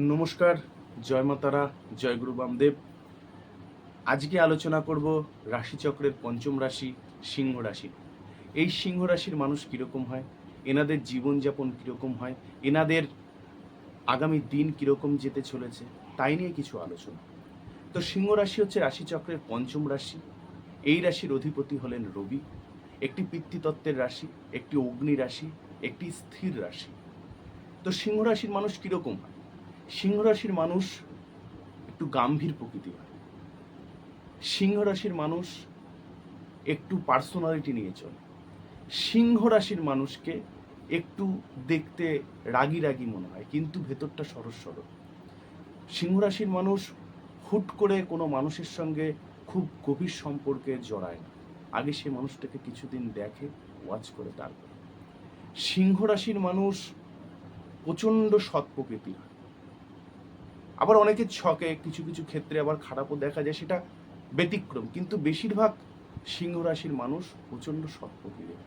নমস্কার, জয় মাতারা জয় গুরু বামদেব। আজকে আলোচনা করব রাশিচক্রের পঞ্চম রাশি, সিংহ রাশি এই সিংহ রাশির মানুষ কীরকম হয়? এনাদের জীবনযাপন কীরকম হয়? এনাদের আগামী দিন কীরকম যেতে চলেছে? তাই নিয়ে কিছু আলোচনা। তো সিংহ রাশি হচ্ছে রাশিচক্রের পঞ্চম রাশি। এই রাশির অধিপতি হলেন রবি। একটি পিতৃতত্ত্বের রাশি, একটি অগ্নি রাশি, একটি স্থির রাশি। তো সিংহ রাশির মানুষ কীরকম হয়? সিংহ রাশির মানুষ একটু গাম্ভীর প্রকৃতি হয়। সিংহ রাশির মানুষ একটু পার্সোনালিটি নিয়ে চলে। সিংহ রাশির মানুষকে একটু দেখতে রাগী রাগী মনে হয়, কিন্তু ভেতরটা সরস সরল। সিংহ রাশির মানুষ হুট করে কোনো মানুষের সঙ্গে খুব গভীর সম্পর্কে জড়ায় না। আগে সে মানুষটাকে কিছুদিন দেখে ওয়াচ করে তারপর। সিংহ রাশির মানুষ প্রচণ্ড সৎ প্রকৃতির আবার অনেকের ছকে, কিছু কিছু ক্ষেত্রে আবার খারাপও দেখা যায়, সেটা ব্যতিক্রম। কিন্তু বেশিরভাগ সিংহ রাশির মানুষ প্রচণ্ড সৎ প্রকৃতির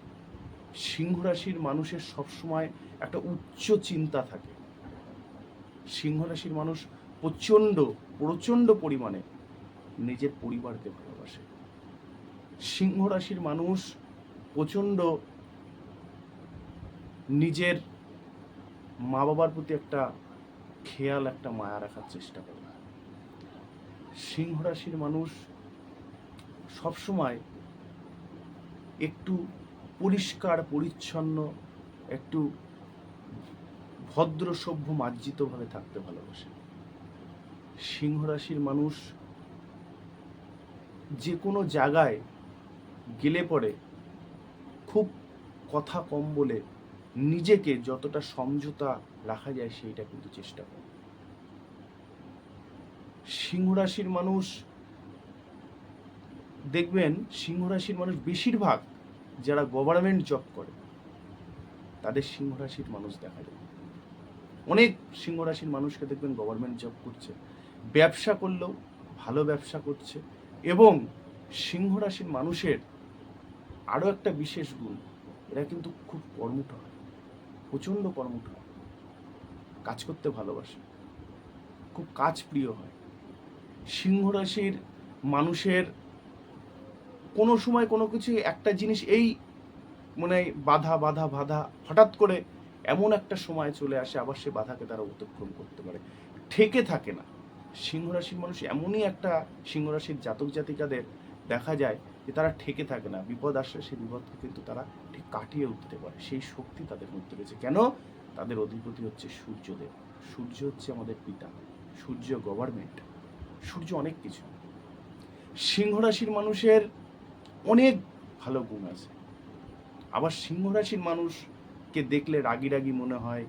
সিংহ রাশির মানুষের সবসময় একটা উচ্চ চিন্তা থাকে। সিংহ রাশির মানুষ প্রচণ্ড প্রচণ্ড পরিমাণে নিজের পরিবারকে ভালোবাসে। সিংহ রাশির মানুষ প্রচণ্ড নিজের মা বাবার প্রতি একটা খেয়াল একটা মায়া রাখার চেষ্টা করে সিংহ রাশির মানুষ সবসময় একটু পরিষ্কার, পরিচ্ছন্ন, একটু ভদ্র, সভ্য, মার্জিতভাবে থাকতে ভালোবাসে। সিংহ রাশির মানুষ যে কোনো জায়গায় গেলে পরে খুব কথা কম বলে নিজেকে যতটা সমঝোতা রাখা যায় সেইটা কিন্তু চেষ্টা করে। সিংহ রাশির মানুষ, দেখবেন সিংহ রাশির মানুষ বেশিরভাগ যারা গভর্নমেন্ট জব করে, তাদের সিংহ রাশির মানুষ দেখা যায়। অনেক সিংহ রাশির মানুষকে দেখবেন গভর্নমেন্ট জব করছে। ব্যবসা করলেও ভালো ব্যবসা করছে এবং সিংহ রাশির মানুষের আরও একটা বিশেষ গুণ, এরা কিন্তু খুব কর্মঠ হয়, প্রচণ্ড কর্মঠ হয়। কাজ করতে ভালোবাসে। খুব কাজ প্রিয় হয়। সিংহ রাশির মানুষের কোনো সময় কোনো কিছু একটা জিনিস এই মানে বাধা বাধা বাধা হঠাৎ করে এমন একটা সময় চলে আসে, আবার সে বাধাকে তারা অতিক্রম করতে পারে। ঠেকে থাকে না। সিংহ রাশির মানুষ এমনই একটা সিংহ রাশির জাতক জাতিকাদের দেখা যায় যে তারা ঠেকে থাকে না। বিপদ আসলে সেই বিপদকে কিন্তু তারা ঠিক কাটিয়ে উঠতে পারে। সেই শক্তি তাদের মধ্যে রয়েছে। কেন? তাদের অধিপতি হচ্ছে সূর্যদেব। সূর্য হচ্ছে আমাদের পিতা। সূর্য গভর্নমেন্ট সূর্য অনেক কিছু। সিংহ রাশির মানুষের অনেক ভালো গুণ আছে। আবার সিংহ রাশির মানুষকে দেখলে রাগি রাগি মনে হয়।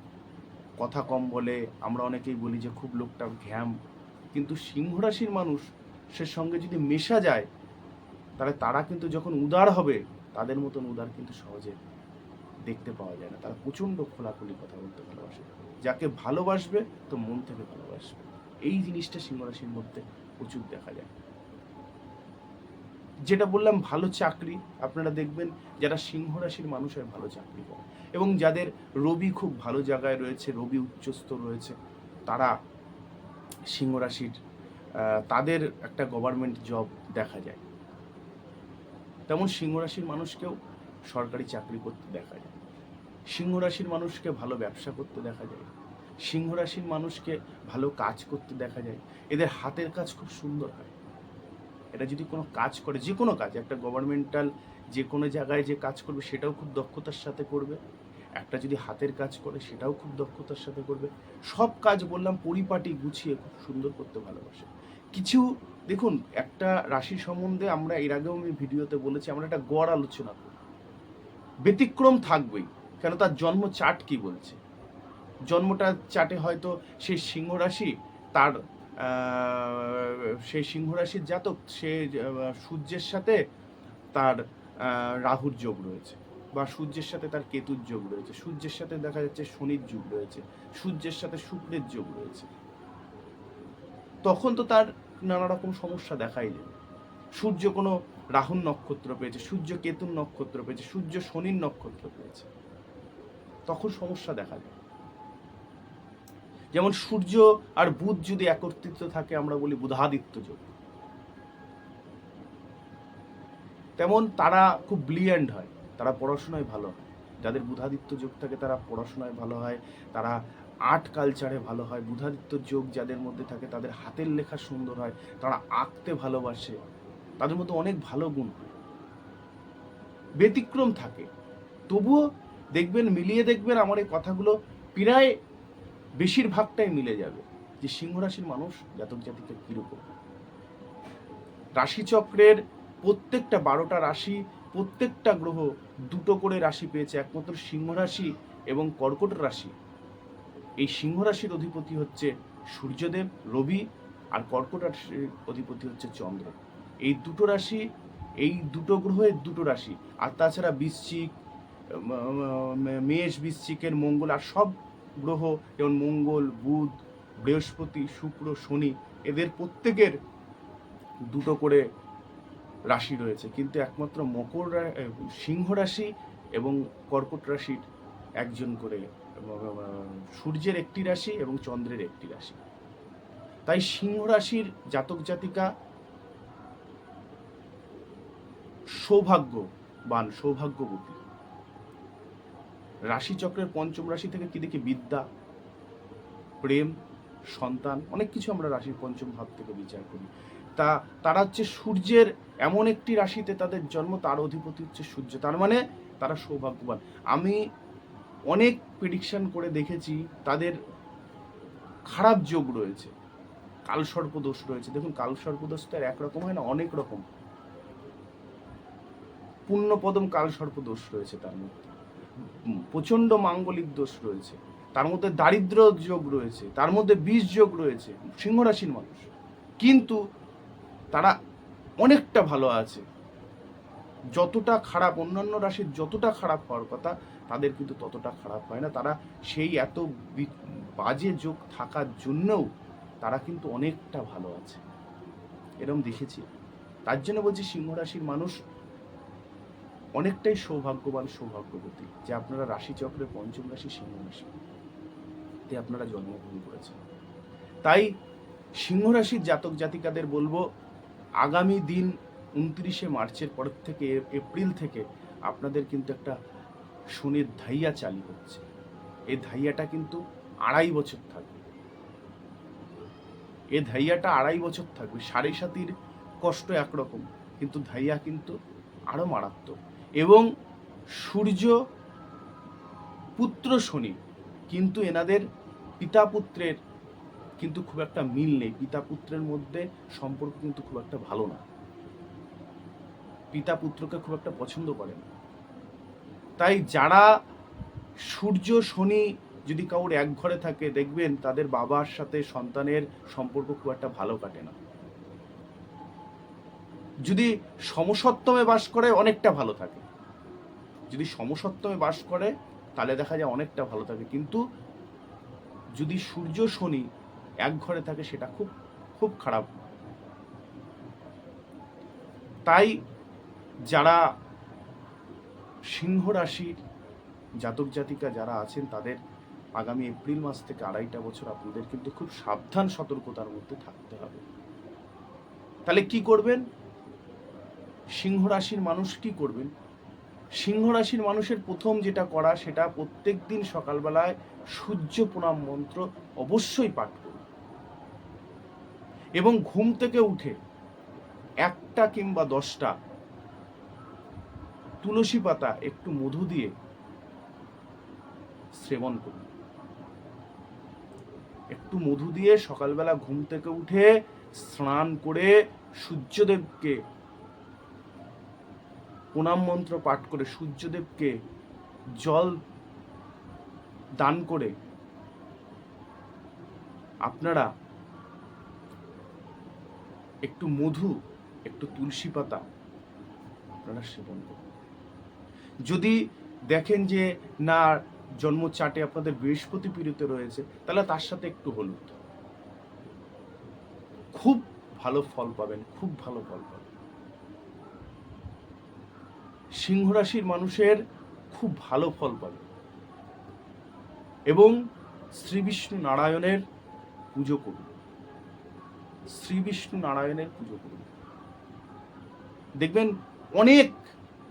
কথা কম বলে, আমরা অনেকেই বলি যে খুব লোকটা ঘ্যাম। কিন্তু সিংহ রাশির মানুষ সে সঙ্গে যদি মেশা যায়, তাহলে তারা কিন্তু যখন উদার হবে, তাদের মতন উদার কিন্তু সহজে দেখতে পাওয়া যায় না। তারা প্রচণ্ড খোলাখুলি কথা বলতে ভালোবাসে। যাকে ভালোবাসবে, তো মন থেকে ভালোবাসবে। এই জিনিসটা সিংহ রাশির মধ্যে প্রচুর দেখা যায়। যেটা বললাম, ভালো চাকরি। আপনারা দেখবেন যারা সিংহ রাশির মানুষের ভালো চাকরি করে এবং যাদের রবি খুব ভালো জায়গায় রয়েছে, রবি উচ্চস্থ রয়েছে, তারা সিংহ রাশির তাদের একটা গভর্নমেন্ট জব দেখা যায়। তেমন সিংহ রাশির মানুষকেও সরকারি চাকরি করতে দেখা যায়। সিংহ রাশির মানুষকে ভালো ব্যবসা করতে দেখা যায়। সিংহ রাশির মানুষকে ভালো কাজ করতে দেখা যায়। এদের হাতের কাজ খুব সুন্দর হয়। এটা যদি কোনো কাজ করে, যে কোনো কাজ, একটা গভর্নমেন্টাল যে কোনো জায়গায় যে কাজ করবে, সেটাও খুব দক্ষতার সাথে করবে। একটা যদি হাতের কাজ করে, সেটাও খুব দক্ষতার সাথে করবে। সব কাজ বললাম, পরিপাটি গুছিয়ে খুব সুন্দর করতে ভালোবাসে। কিছু, দেখুন, একটা রাশি সম্বন্ধে আমরা এর আগেও আমি ভিডিওতে বলেছি, আমরা একটা গড় আলোচনা করি। ব্যতিক্রম থাকবেই। কেন তার জন্ম চাট কি বলছে? জন্মটা চাটে হয়তো সেই সিংহ রাশি, তার সেই সিংহ রাশির জাতক, সে সূর্যের সাথে তার রাহুর যোগ রয়েছে বা সূর্যের সাথে তার কেতুর যোগ রয়েছে। সূর্যের সাথে দেখা যাচ্ছে শনির যোগ রয়েছে, সূর্যের সাথে শুক্রের যোগ রয়েছে। তখন তো তার নানা রকম সমস্যা দেখাই দেবে। সূর্য কোনো রাহুর নক্ষত্র পেয়েছে, সূর্য কেতুর নক্ষত্র পেয়েছে, সূর্য শনির নক্ষত্র পেয়েছে। তখন সমস্যা দেখা যায়। যেমন সূর্য আর বুধ যদি একত্রিত থাকে, আমরা বলি বুধাদিত্য যোগ। তেমন তারা খুব ব্লিয়ান্ড হয়, তারা পড়াশোনায় ভালো হয়। যাদের বুধাদিত্য যোগ থাকে, তারা পড়াশোনায় ভালো হয়, তারা আর্ট কালচারে ভালো হয়। বুধাদিত্য যোগ যাদের মধ্যে থাকে, তাদের হাতের লেখা সুন্দর হয়, তারা আঁকতে ভালোবাসে, তাদের মধ্যে অনেক ভালো গুণ হয়। ব্যতিক্রম থাকে। তবুও দেখবেন, মিলিয়ে দেখবেন আমার এই কথাগুলো প্রায় বেশিরভাগটাই মিলে যাবে যে সিংহ রাশির মানুষ জাতক জাতিকা কীরকম রাশিচক্রের প্রত্যেকটা বারোটা রাশি, প্রত্যেকটা গ্রহ দুটো করে রাশি পেয়েছে, একমাত্র সিংহ রাশি এবং কর্কট রাশি। এই সিংহ রাশির অধিপতি হচ্ছে সূর্যদেব, রবি আর কর্কট রাশির অধিপতি হচ্ছে চন্দ্র। এই দুটো রাশি, এই দুটো গ্রহের দুটো রাশি। আর তাছাড়া বৃশ্চিক মেষ বৃশ্চিকের মঙ্গল আর সব গ্রহ, যেমন মঙ্গল, বুধ, বৃহস্পতি, শুক্র, শনি, এদের প্রত্যেকের দুটো করে রাশি রয়েছে। কিন্তু একমাত্র মকর সিংহ রাশি এবং কর্কট রাশির একজন করে সূর্যের একটি রাশি এবং চন্দ্রের একটি রাশি। তাই সিংহ রাশির জাতক জাতিকা সৌভাগ্যবান, সৌভাগ্যবতী। রাশিচক্রের পঞ্চম রাশি থেকে কি দেখি বিদ্যা, প্রেম, সন্তান, অনেক কিছু আমরা রাশির পঞ্চম ভাব থেকে বিচার করি। তা, তারা হচ্ছে সূর্যের এমন একটি রাশিতে তাদের জন্ম, তার অধিপতি হচ্ছে সূর্য। তার মানে তারা সৌভাগ্যবান। আমি অনেক প্রেডিকশন করে দেখেছি, তাদের খারাপ যোগ রয়েছে। কালসর্প দোষ রয়েছে। দেখুন, কালসর্প দোষ তো একরকম হয় না, অনেক রকম। পুণ্যপদম কালসর্প দোষ রয়েছে তার মধ্যে। প্রচণ্ড মাঙ্গলিক দোষ রয়েছে। তার মধ্যে দারিদ্র যোগ রয়েছে, তার মধ্যে বিষ যোগ রয়েছে সিংহ রাশির মানুষ। কিন্তু তারা অনেকটা ভালো আছে। যতটা খারাপ, অন্যান্য রাশির যতটা খারাপ হওয়ার কথা, তাদের কিন্তু ততটা খারাপ হয় না। তারা সেই এত বাজে যোগ থাকার জন্যও তারা কিন্তু অনেকটা ভালো আছে। এরকম দেখেছি। তার জন্য বলছি সিংহ রাশির মানুষ অনেকটাই সৌভাগ্যবান সৌভাগ্যবতী যে আপনারা রাশিচক্রের পঞ্চম রাশি সিংহ রাশি তে আপনারা জন্মগ্রহণ করেছেন। তাই সিংহ রাশির জাতক জাতিকাদের বলব, আগামী দিন উনত্রিশে মার্চের পর থেকে, এপ্রিল থেকে আপনাদের কিন্তু একটা শনির ধাইয়া চালু হচ্ছে। এই ধাইয়াটা কিন্তু আড়াই বছর থাকবে। এ ধাইয়াটা আড়াই বছর থাকবে। সাড়ে সাতির কষ্ট একরকম, কিন্তু ধাইয়া কিন্তু আরও মারাত্মক। এবং সূর্য পুত্র শনি, কিন্তু এনাদের পিতা পুত্রের কিন্তু খুব একটা মিল নেই। পিতা পুত্রের মধ্যে সম্পর্ক কিন্তু খুব একটা ভালো না। পিতা পুত্রকে খুব একটা পছন্দ করে না। তাই যারা সূর্য, শনি যদি কাউর এক ঘরে থাকে, দেখবেন তাদের বাবার সাথে সন্তানের সম্পর্ক খুব একটা ভালো কাটে না। যদি সমসত্তমে বাস করে, অনেকটা ভালো থাকে। যদি সমসত্তমে বাস করে, তাহলে দেখা যায় অনেকটা ভালো থাকে। কিন্তু যদি সূর্য শনি এক ঘরে থাকে, সেটা খুব খুব খারাপ। তাই যারা সিংহ রাশির জাতক জাতিকা যারা আছেন, তাদের আগামী এপ্রিল মাস থেকে আড়াইটা বছর আপনাদের কিন্তু খুব সাবধান সতর্কতার মধ্যে থাকতে হবে। তাহলে কি করবেন? সিংহ রাশির মানুষ কি করবেন? সিংহ রাশির মানুষের প্রথম যেটা করা, সেটা প্রত্যেক দিন সকালবেলায় সূর্য প্রণাম মন্ত্র অবশ্যই পাঠ করুন। এবং ঘুম থেকে উঠে একটা কিংবা দশটা তুলসী পাতা একটু মধু দিয়ে সেবন করুন। একটু মধু দিয়ে সকালবেলা ঘুম থেকে উঠে স্নান করে সূর্যদেবকে প্রণাম মন্ত্র পাঠ করে সূর্যদেবকে জল দান করে আপনারা একটু মধু, একটু তুলসী পাতা আপনারা সেবন করুন। যদি দেখেন যে না, জন্ম চাটে আপনাদের বৃহস্পতি পীড়িত রয়েছে, তাহলে তার সাথে একটু হলুদ। খুব ভালো ফল পাবেন, খুব ভালো ফল পাবেন। সিংহ রাশির মানুষের খুব ভালো ফল পাবে। এবং শ্রী বিষ্ণু নারায়ণের পুজো করুন শ্রী বিষ্ণু নারায়ণের পুজো করুন দেখবেন অনেক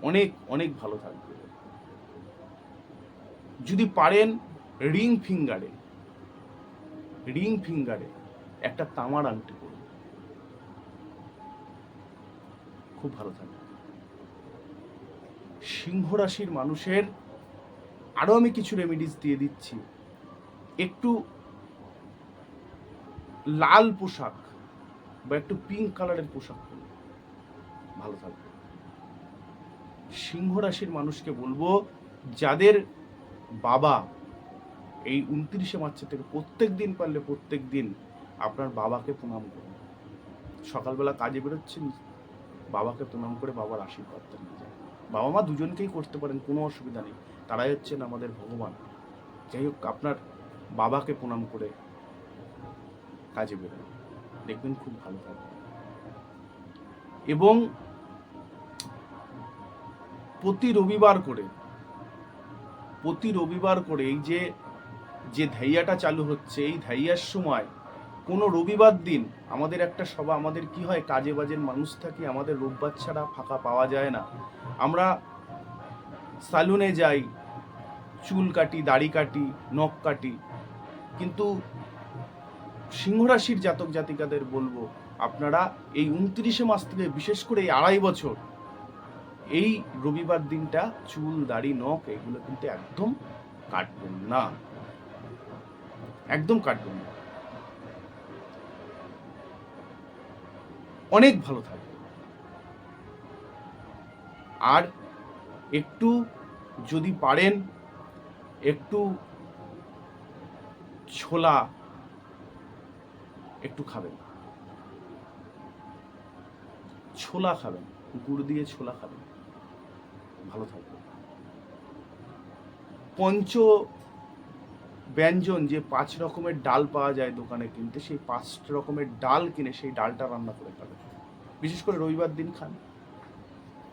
অনেক অনেক ভালো থাকবে। যদি পারেন রিং ফিঙ্গারে রিং ফিঙ্গারে একটা তামার আংটি করুন খুব ভালো থাকবে। সিংহ রাশির মানুষের আরও আমি কিছু রেমেডিস দিয়ে দিচ্ছি। একটু লাল পোশাক বা একটু পিঙ্ক কালারের পোশাক ভালো থাকবে সিংহ রাশির মানুষকে বলব, যাদের বাবা এই উনত্রিশে মার্চের থেকে প্রত্যেক দিন পারলে প্রত্যেক দিন আপনার বাবাকে প্রণাম করুন। সকালবেলা কাজে বেরোচ্ছেন, বাবাকে প্রণাম করে বাবার আশীর্বাদ নিয়ে যায় বাবা মা দুজনকেই করতে পারেন, কোনো অসুবিধা নেই। তারাই হচ্ছেন আমাদের ভগবান। যাই হোক, আপনার বাবাকে প্রণাম করে কাজে বেরোন। দেখবেন খুব ভালো থাকবে এবং প্রতি রবিবার করে, প্রতি রবিবার করে এই যে যে ধাইয়াটা চালু হচ্ছে, এই ধাইয়ার সময় কোনো রবিবার দিন আমাদের একটা সভা, আমাদের কি হয়, কাজে বাজের মানুষ থাকি, আমাদের রোববার ছাড়া ফাঁকা পাওয়া যায় না। আমরা সালুনে যাই, চুল কাটি, দাড়ি কাটি, নখ কাটি, কিন্তু সিংহরাশির জাতক জাতিকাদের বলব, আপনারা এই উনত্রিশে মাস থেকে বিশেষ করে এই আড়াই বছর, এই রবিবার দিনটা চুল, দাড়ি, নখ, এগুলো কিন্তু একদম কাটবেন না। একদম কাটবেন না। অনেক ভালো থাকবে আর একটু যদি পারেন, একটু ছোলা একটু খাবেন। ছোলা খাবেন, গুড় দিয়ে ছোলা খাবেন। ভালো থাকবে। পঞ্চ ব্যঞ্জন যে পাঁচ রকমের ডাল পাওয়া যায় দোকানে কিনতে, সেই পাঁচ রকমের ডাল কিনে সেই ডালটা রান্না করে খাবেন। বিশেষ করে রবিবার দিন খান।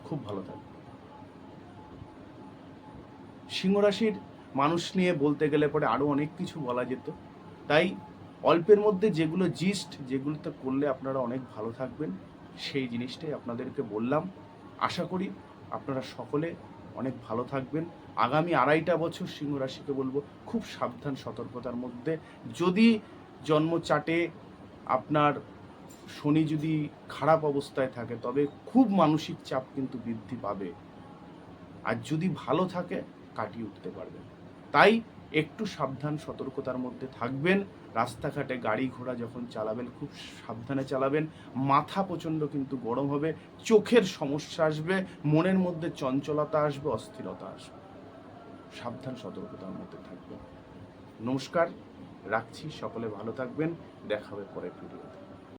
খুব ভালো থাকবে সিংহরাশির মানুষ নিয়ে বলতে গেলে পরে আরও অনেক কিছু বলা যেত। তাই অল্পের মধ্যে যেগুলো জিস্ট যেগুলোতে করলে আপনারা অনেক ভালো থাকবেন, সেই জিনিসটাই আপনাদেরকে বললাম। আশা করি আপনারা সকলে অনেক ভালো থাকবেন। আগামী আড়াইটা বছর সিংহ রাশিকে বলব, খুব সাবধান, সতর্কতার মধ্যে। যদি জন্ম চাটে আপনার শনি যদি খারাপ অবস্থায় থাকে, তবে খুব মানসিক চাপ কিন্তু বৃদ্ধি পাবে। আর যদি ভালো থাকে, কাটিয়ে উঠতে পারবেন। তাই একটু সাবধান, সতর্কতার মধ্যে থাকবেন। রাস্তাঘাটে গাড়ি ঘোড়া যখন চালাবেন, খুব সাবধানে চালাবেন। মাথা প্রচণ্ড কিন্তু গরম হবে, চোখের সমস্যা আসবে, মনের মধ্যে চঞ্চলতা আসবে, অস্থিরতা আসবে। সাবধান, সতর্কতার মধ্যে থাকবেন। নমস্কার, রাখছি। সকলে ভালো থাকবেন। দেখা হবে পরের ভিডিওতে